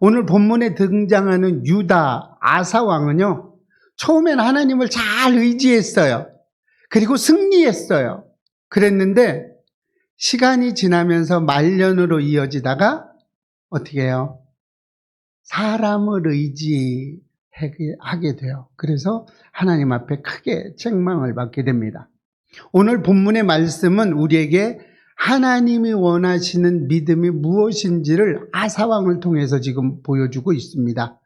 오늘 본문에 등장하는 유다 아사 왕은요. 처음엔 하나님을 잘 의지했어요. 그리고 승리했어요. 그랬는데 시간이 지나면서 말년으로 이어지다가 어떻게 해요? 사람을 의지하게 돼요. 그래서 하나님 앞에 크게 책망을 받게 됩니다. 오늘 본문의 말씀은 우리에게 하나님이 원하시는 믿음이 무엇인지를 아사왕을 통해서 지금 보여주고 있습니다.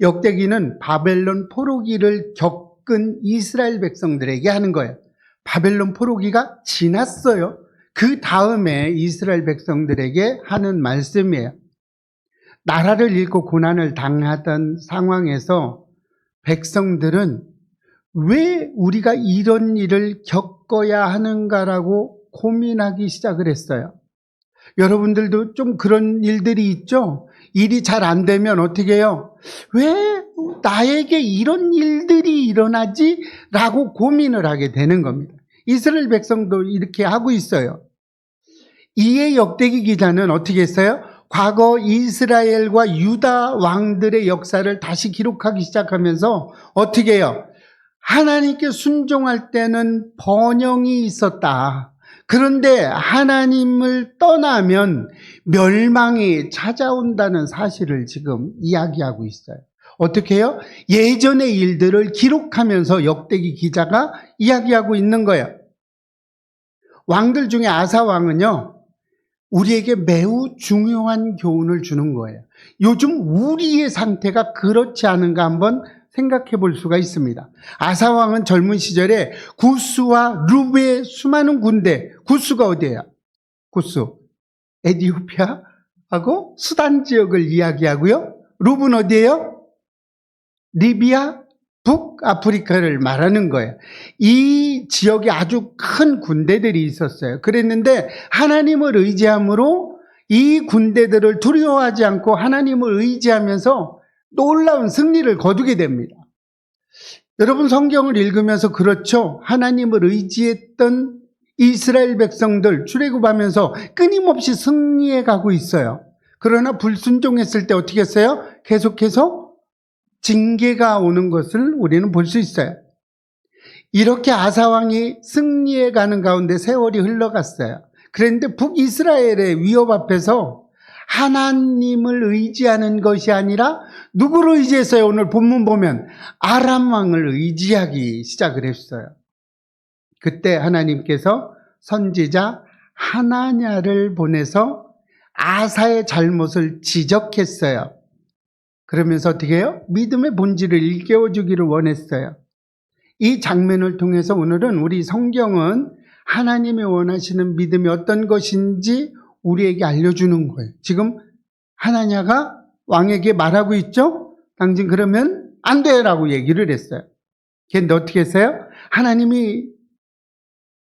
역대기는 바벨론 포로기를 겪은 이스라엘 백성들에게 하는 거예요. 바벨론 포로기가 지났어요. 그 다음에 이스라엘 백성들에게 하는 말씀이에요. 나라를 잃고 고난을 당하던 상황에서 백성들은 왜 우리가 이런 일을 겪어야 하는가라고 고민하기 시작을 했어요. 여러분들도 좀 그런 일들이 있죠? 일이 잘 안 되면 어떻게 해요? 왜 나에게 이런 일들이 일어나지? 라고 고민을 하게 되는 겁니다. 이스라엘 백성도 이렇게 하고 있어요. 이에 역대기 기자는 어떻게 했어요? 과거 이스라엘과 유다 왕들의 역사를 다시 기록하기 시작하면서 어떻게 해요? 하나님께 순종할 때는 번영이 있었다. 그런데 하나님을 떠나면 멸망이 찾아온다는 사실을 지금 이야기하고 있어요. 어떻게 해요? 예전의 일들을 기록하면서 역대기 기자가 이야기하고 있는 거예요. 왕들 중에 아사 왕은요, 우리에게 매우 중요한 교훈을 주는 거예요. 요즘 우리의 상태가 그렇지 않은가 한번 생각해 볼 수가 있습니다. 아사왕은 젊은 시절에 구스와 루베의 수많은 군대, 구스가 어디예요? 구스. 에디오피아하고 수단 지역을 이야기하고요. 루브는 어디예요? 리비아, 북아프리카를 말하는 거예요. 이 지역에 아주 큰 군대들이 있었어요. 그랬는데 하나님을 의지함으로 이 군대들을 두려워하지 않고 하나님을 의지하면서 놀라운 승리를 거두게 됩니다. 여러분 성경을 읽으면서 그렇죠. 하나님을 의지했던 이스라엘 백성들 출애굽하면서 끊임없이 승리해 가고 있어요. 그러나 불순종했을 때 어떻게 했어요? 계속해서 징계가 오는 것을 우리는 볼 수 있어요. 이렇게 아사왕이 승리해 가는 가운데 세월이 흘러갔어요. 그런데 북이스라엘의 위협 앞에서 하나님을 의지하는 것이 아니라 누구를 의지했어요? 오늘 본문 보면 아람 왕을 의지하기 시작을 했어요. 그때 하나님께서 선지자 하나냐를 보내서 아사의 잘못을 지적했어요. 그러면서 어떻게 해요? 믿음의 본질을 일깨워 주기를 원했어요. 이 장면을 통해서 오늘은 우리 성경은 하나님이 원하시는 믿음이 어떤 것인지 우리에게 알려주는 거예요. 지금 하나냐가 왕에게 말하고 있죠? 당신 그러면 안 돼 라고 얘기를 했어요. 근데 어떻게 했어요? 하나님이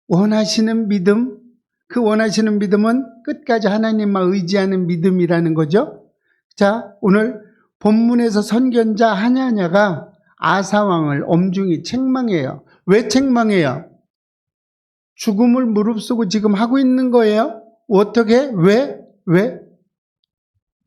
원하시는 믿음, 그 원하시는 믿음은 끝까지 하나님만 의지하는 믿음이라는 거죠. 자, 오늘 본문에서 선견자 하냐냐가 아사왕을 엄중히 책망해요. 왜 책망해요? 죽음을 무릅쓰고 지금 하고 있는 거예요. 어떻게? 왜? 왜?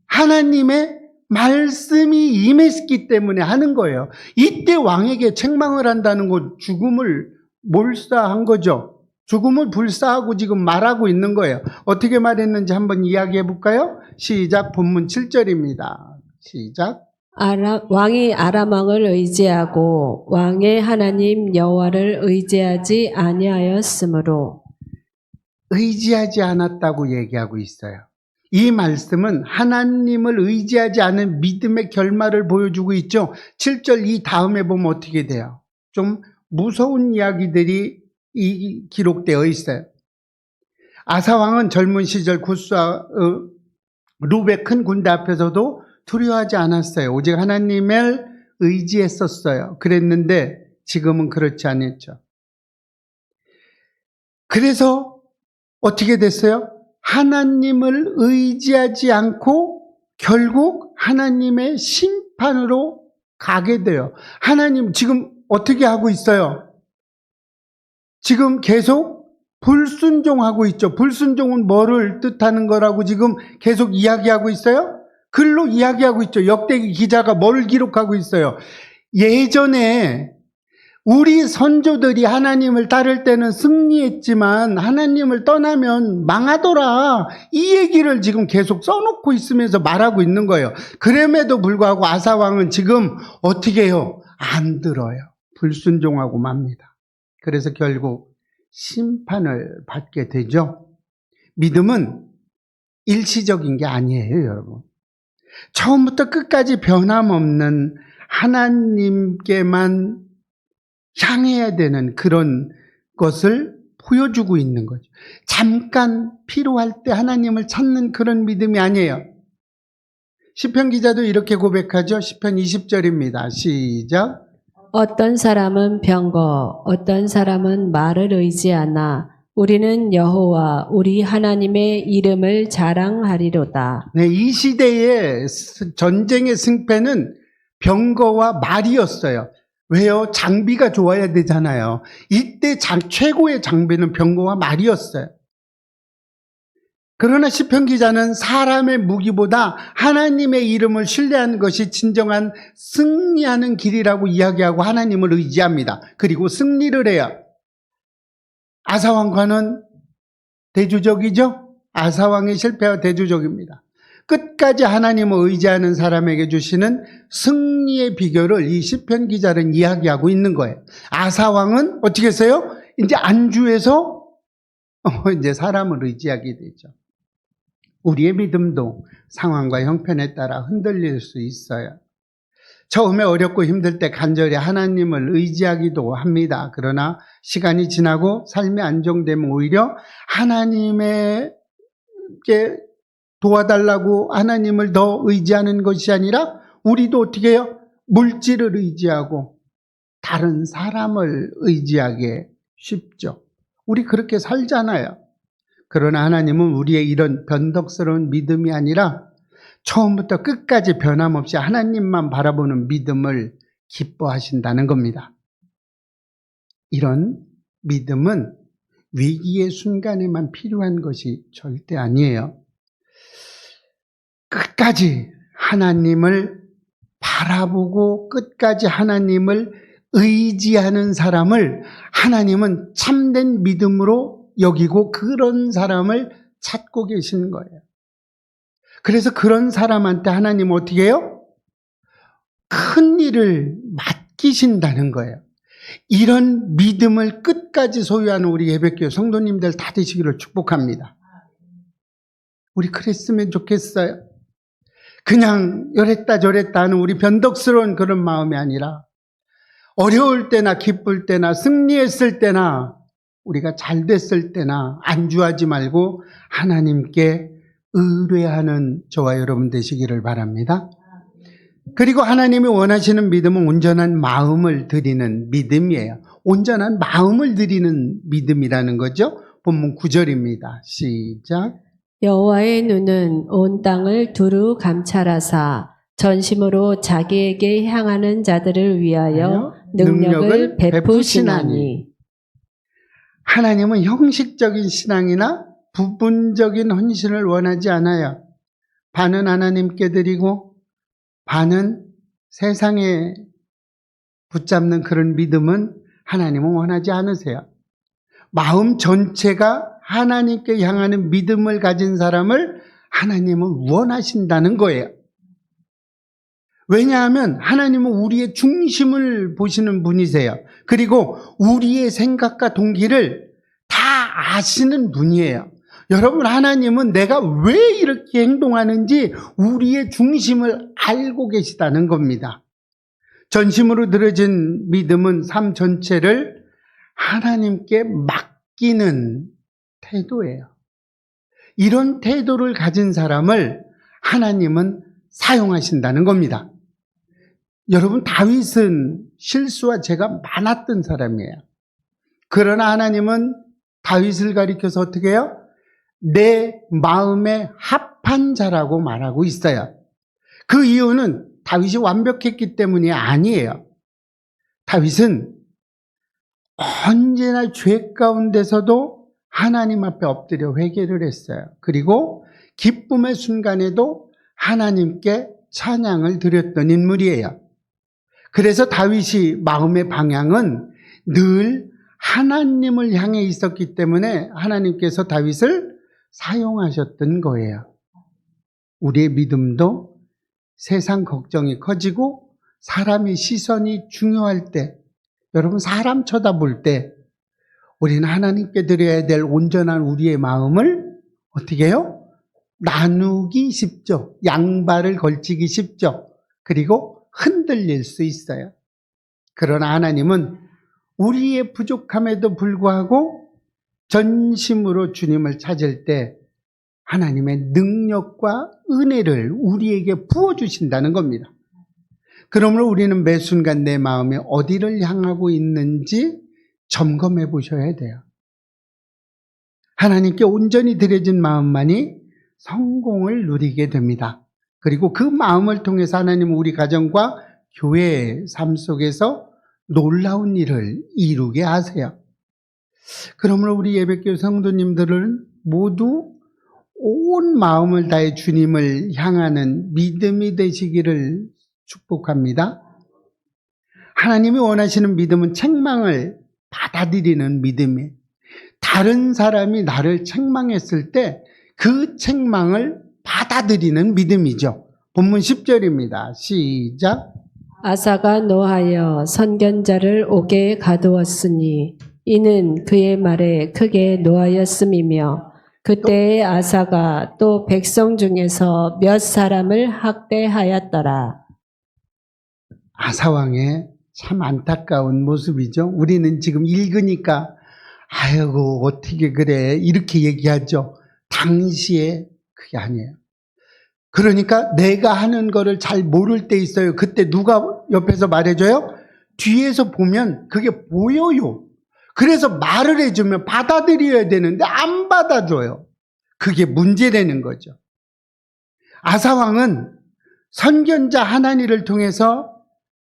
하나님의 말씀이 임했기 때문에 하는 거예요. 이때 왕에게 책망을 한다는 건 죽음을 몰사한 거죠. 죽음을 불사하고 지금 말하고 있는 거예요. 어떻게 말했는지 한번 이야기해 볼까요? 시작 본문 7절입니다. 시작. 아람, 왕이 아람 왕을 의지하고 왕의 하나님 여호와를 의지하지 아니하였으므로 의지하지 않았다고 얘기하고 있어요. 이 말씀은 하나님을 의지하지 않은 믿음의 결말을 보여주고 있죠. 7절 이 다음에 보면 어떻게 돼요? 좀 무서운 이야기들이 이 기록되어 있어요. 아사왕은 젊은 시절 구스와 어, 루베 큰 군대 앞에서도 두려워하지 않았어요. 오직 하나님을 의지했었어요. 그랬는데 지금은 그렇지 않았죠. 그래서 어떻게 됐어요? 하나님을 의지하지 않고 결국 하나님의 심판으로 가게 돼요. 하나님 지금 어떻게 하고 있어요? 지금 계속 불순종하고 있죠. 불순종은 뭐를 뜻하는 거라고 지금 계속 이야기하고 있어요? 글로 이야기하고 있죠. 역대기 기자가 뭘 기록하고 있어요. 예전에 우리 선조들이 하나님을 따를 때는 승리했지만 하나님을 떠나면 망하더라. 이 얘기를 지금 계속 써놓고 있으면서 말하고 있는 거예요. 그럼에도 불구하고 아사왕은 지금 어떻게 해요? 안 들어요. 불순종하고 맙니다. 그래서 결국 심판을 받게 되죠. 믿음은 일시적인 게 아니에요, 여러분. 처음부터 끝까지 변함없는 하나님께만 향해야 되는 그런 것을 보여주고 있는 거죠. 잠깐 필요할 때 하나님을 찾는 그런 믿음이 아니에요. 시편 기자도 이렇게 고백하죠. 시편 20절입니다. 시작. 어떤 사람은 병거, 어떤 사람은 말을 의지하나 우리는 여호와 우리 하나님의 이름을 자랑하리로다. 네, 이 시대의 스- 전쟁의 승패는 병거와 말이었어요. 왜요? 장비가 좋아야 되잖아요. 이때 장- 최고의 장비는 병거와 말이었어요. 그러나 시편 기자는 사람의 무기보다 하나님의 이름을 신뢰하는 것이 진정한 승리하는 길이라고 이야기하고 하나님을 의지합니다. 그리고 승리를 해요. 아사왕과는 대주적이죠? 아사왕의 실패와 대주적입니다. 끝까지 하나님을 의지하는 사람에게 주시는 승리의 비결을 이 시편 기자는 이야기하고 있는 거예요. 아사 왕은 어떻게 했어요? 이제 안주해서 어, 이제 사람을 의지하게 되죠. 우리의 믿음도 상황과 형편에 따라 흔들릴 수 있어요. 처음에 어렵고 힘들 때 간절히 하나님을 의지하기도 합니다. 그러나 시간이 지나고 삶이 안정되면 오히려 하나님에게 도와달라고 하나님을 더 의지하는 것이 아니라 우리도 어떻게 해요? 물질을 의지하고 다른 사람을 의지하게 쉽죠. 우리 그렇게 살잖아요. 그러나 하나님은 우리의 이런 변덕스러운 믿음이 아니라 처음부터 끝까지 변함없이 하나님만 바라보는 믿음을 기뻐하신다는 겁니다. 이런 믿음은 위기의 순간에만 필요한 것이 절대 아니에요. 끝까지 하나님을 바라보고 끝까지 하나님을 의지하는 사람을 하나님은 참된 믿음으로 여기고 그런 사람을 찾고 계시는 거예요. 그래서 그런 사람한테 하나님 어떻게 해요? 큰 일을 맡기신다는 거예요. 이런 믿음을 끝까지 소유하는 우리 예배교회 성도님들 다 되시기를 축복합니다. 우리 그랬으면 좋겠어요. 그냥 이랬다 저랬다 하는 우리 변덕스러운 그런 마음이 아니라 어려울 때나 기쁠 때나 승리했을 때나 우리가 잘 됐을 때나 안주하지 말고 하나님께 의뢰하는 저와 여러분 되시기를 바랍니다. 그리고 하나님이 원하시는 믿음은 온전한 마음을 드리는 믿음이에요. 온전한 마음을 드리는 믿음이라는 거죠. 본문 9절입니다. 시작. 여호와의 눈은 온 땅을 두루 감찰하사 전심으로 자기에게 향하는 자들을 위하여 능력을 베푸시나니 하나님은 형식적인 신앙이나 부분적인 헌신을 원하지 않아요. 반은 하나님께 드리고 반은 세상에 붙잡는 그런 믿음은 하나님은 원하지 않으세요. 마음 전체가 하나님께 향하는 믿음을 가진 사람을 하나님은 원하신다는 거예요. 왜냐하면 하나님은 우리의 중심을 보시는 분이세요. 그리고 우리의 생각과 동기를 다 아시는 분이에요. 여러분, 하나님은 내가 왜 이렇게 행동하는지 우리의 중심을 알고 계시다는 겁니다. 전심으로 들어진 믿음은 삶 전체를 하나님께 맡기는 태도예요. 이런 태도를 가진 사람을 하나님은 사용하신다는 겁니다. 여러분, 다윗은 실수와 죄가 많았던 사람이에요. 그러나 하나님은 다윗을 가리켜서 어떻게 해요? 내 마음에 합한 자라고 말하고 있어요. 그 이유는 다윗이 완벽했기 때문이 아니에요. 다윗은 언제나 죄 가운데서도 하나님 앞에 엎드려 회개를 했어요. 그리고 기쁨의 순간에도 하나님께 찬양을 드렸던 인물이에요. 그래서 다윗이 마음의 방향은 늘 하나님을 향해 있었기 때문에 하나님께서 다윗을 사용하셨던 거예요. 우리의 믿음도 세상 걱정이 커지고 사람의 시선이 중요할 때, 여러분 사람 쳐다볼 때 우리는 하나님께 드려야 될 온전한 우리의 마음을 어떻게 해요? 나누기 쉽죠. 양발을 걸치기 쉽죠. 그리고 흔들릴 수 있어요. 그러나 하나님은 우리의 부족함에도 불구하고 전심으로 주님을 찾을 때 하나님의 능력과 은혜를 우리에게 부어주신다는 겁니다. 그러므로 우리는 매 순간 내 마음이 어디를 향하고 있는지 점검해 보셔야 돼요. 하나님께 온전히 드려진 마음만이 성공을 누리게 됩니다. 그리고 그 마음을 통해서 하나님은 우리 가정과 교회의 삶 속에서 놀라운 일을 이루게 하세요. 그러므로 우리 예배교 성도님들은 모두 온 마음을 다해 주님을 향하는 믿음이 되시기를 축복합니다. 하나님이 원하시는 믿음은 책망을 받아들이는 믿음이에요. 다른 사람이 나를 책망했을 때 그 책망을 받아들이는 믿음이죠. 본문 10절입니다. 시작. 아사가 노하여 선견자를 옥에 가두었으니 이는 그의 말에 크게 노하였음이며 그때의 아사가 또 백성 중에서 몇 사람을 학대하였더라. 아사왕의 참 안타까운 모습이죠. 우리는 지금 읽으니까 아이고 어떻게 그래 이렇게 얘기하죠. 당시에 그게 아니에요. 그러니까 내가 하는 거를 잘 모를 때 있어요. 그때 누가 옆에서 말해줘요? 뒤에서 보면 그게 보여요. 그래서 말을 해주면 받아들여야 되는데 안 받아줘요. 그게 문제되는 거죠. 아사왕은 선견자 하나니를 통해서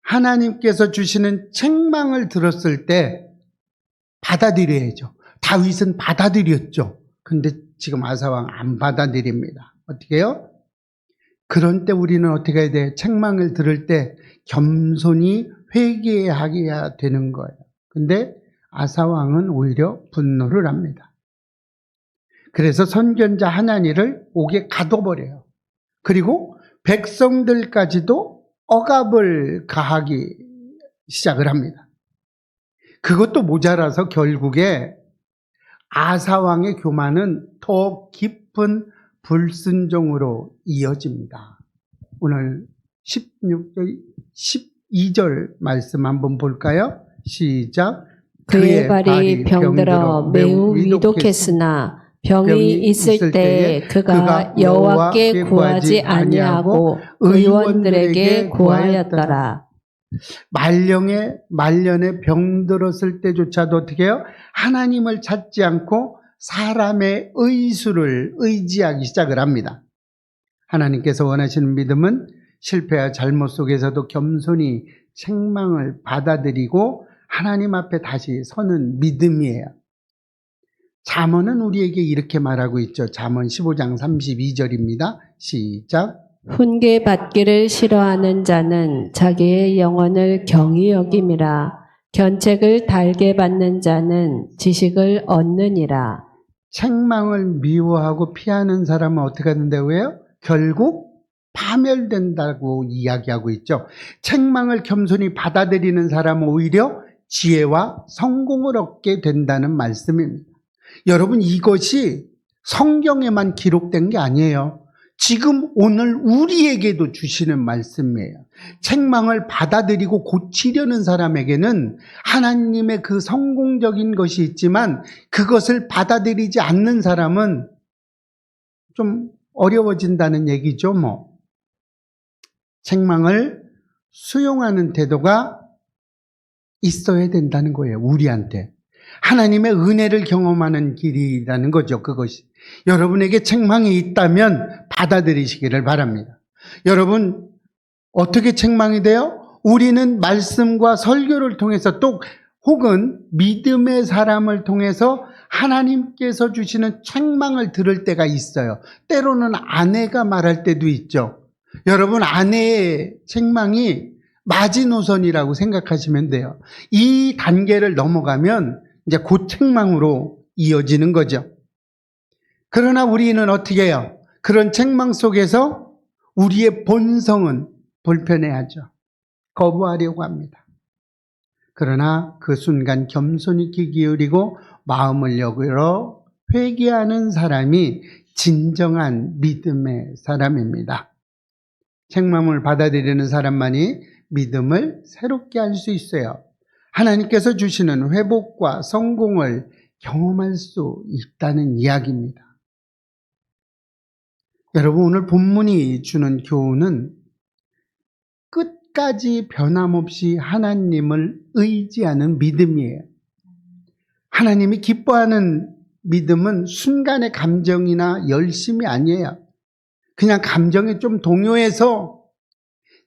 하나님께서 주시는 책망을 들었을 때 받아들여야죠. 다윗은 받아들였죠. 근데 지금 아사왕 안 받아들입니다. 어떻게 해요? 그런 때 우리는 어떻게 해야 돼요? 책망을 들을 때 겸손히 회개하게 되는 거예요. 근데 아사왕은 오히려 분노를 합니다. 그래서 선견자 하나니를 옥에 가둬버려요. 그리고 백성들까지도 억압을 가하기 시작을 합니다. 그것도 모자라서 결국에 아사왕의 교만은 더 깊은 불순종으로 이어집니다. 오늘 16절, 12절 말씀 한번 볼까요? 시작. 그의 발이 병들어 매우 위독했으나 병이 있을 때 그가 여호와께 구하지 아니하고 의원들에게 구하였더라. 말령에 말년에 병들었을 때조차도 어떻게 해요? 하나님을 찾지 않고 사람의 의수를 의지하기 시작을 합니다. 하나님께서 원하시는 믿음은 실패와 잘못 속에서도 겸손히 책망을 받아들이고 하나님 앞에 다시 서는 믿음이에요. 잠언은 우리에게 이렇게 말하고 있죠. 잠언 15장 32절입니다. 시작. 훈계 받기를 싫어하는 자는 자기의 영혼을 경히 여김이라 견책을 달게 받는 자는 지식을 얻느니라. 책망을 미워하고 피하는 사람은 어떻게 된다고요? 결국 파멸된다고 이야기하고 있죠. 책망을 겸손히 받아들이는 사람은 오히려 지혜와 성공을 얻게 된다는 말씀입니다. 여러분 이것이 성경에만 기록된 게 아니에요. 지금 오늘 우리에게도 주시는 말씀이에요. 책망을 받아들이고 고치려는 사람에게는 하나님의 그 성공적인 것이 있지만 그것을 받아들이지 않는 사람은 좀 어려워진다는 얘기죠, 뭐. 책망을 수용하는 태도가 있어야 된다는 거예요, 우리한테. 하나님의 은혜를 경험하는 길이라는 거죠, 그것이. 여러분에게 책망이 있다면 받아들이시기를 바랍니다. 여러분, 어떻게 책망이 돼요? 우리는 말씀과 설교를 통해서 또 혹은 믿음의 사람을 통해서 하나님께서 주시는 책망을 들을 때가 있어요. 때로는 아내가 말할 때도 있죠. 여러분 아내의 책망이 마지노선이라고 생각하시면 돼요. 이 단계를 넘어가면 이제 곧 책망으로 이어지는 거죠. 그러나 우리는 어떻게 해요? 그런 책망 속에서 우리의 본성은 불편해하죠. 거부하려고 합니다. 그러나 그 순간 겸손히 귀 기울이고 마음을 열어 회개하는 사람이 진정한 믿음의 사람입니다. 책망을 받아들이는 사람만이 믿음을 새롭게 할 수 있어요. 하나님께서 주시는 회복과 성공을 경험할 수 있다는 이야기입니다. 여러분, 오늘 본문이 주는 교훈은 끝까지 변함없이 하나님을 의지하는 믿음이에요. 하나님이 기뻐하는 믿음은 순간의 감정이나 열심이 아니에요. 그냥 감정이 좀 동요해서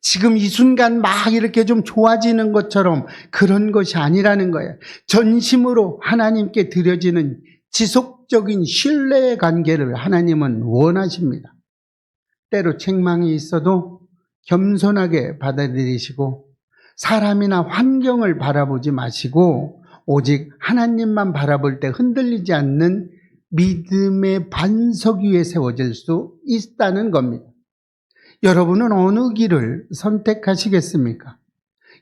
지금 이 순간 막 이렇게 좀 좋아지는 것처럼 그런 것이 아니라는 거예요. 전심으로 하나님께 드려지는 지속적인 신뢰의 관계를 하나님은 원하십니다. 때로 책망이 있어도 겸손하게 받아들이시고 사람이나 환경을 바라보지 마시고 오직 하나님만 바라볼 때 흔들리지 않는 믿음의 반석 위에 세워질 수 있다는 겁니다. 여러분은 어느 길을 선택하시겠습니까?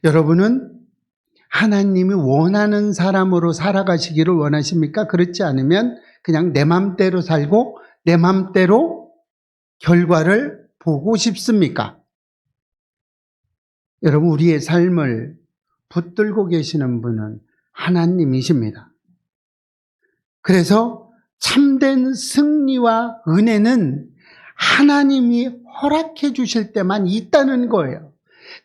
여러분은 하나님이 원하는 사람으로 살아가시기를 원하십니까? 그렇지 않으면 그냥 내 맘대로 살고 내 맘대로 결과를 보고 싶습니까? 여러분, 우리의 삶을 붙들고 계시는 분은 하나님이십니다. 그래서 참된 승리와 은혜는 하나님이 허락해 주실 때만 있다는 거예요.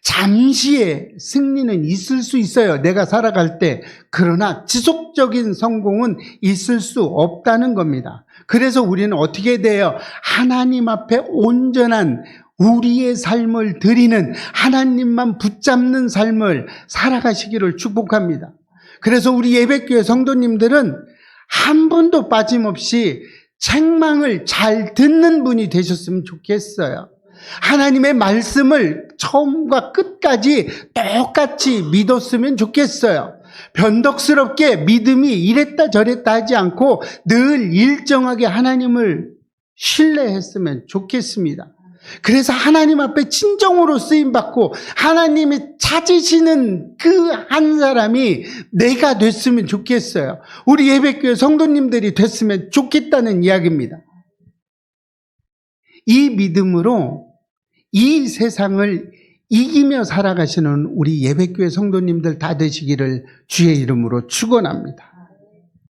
잠시의 승리는 있을 수 있어요. 내가 살아갈 때. 그러나 지속적인 성공은 있을 수 없다는 겁니다. 그래서 우리는 어떻게 돼요? 하나님 앞에 온전한 우리의 삶을 드리는 하나님만 붙잡는 삶을 살아가시기를 축복합니다. 그래서 우리 예배교회 성도님들은 한 번도 빠짐없이 책망을 잘 듣는 분이 되셨으면 좋겠어요. 하나님의 말씀을 처음과 끝까지 똑같이 믿었으면 좋겠어요. 변덕스럽게 믿음이 이랬다 저랬다 하지 않고 늘 일정하게 하나님을 신뢰했으면 좋겠습니다. 그래서 하나님 앞에 진정으로 쓰임받고 하나님이 찾으시는 그 한 사람이 내가 됐으면 좋겠어요. 우리 예배교회 성도님들이 됐으면 좋겠다는 이야기입니다. 이 믿음으로 이 세상을 이기며 살아가시는 우리 예배교회 성도님들 다 되시기를 주의 이름으로 축원합니다.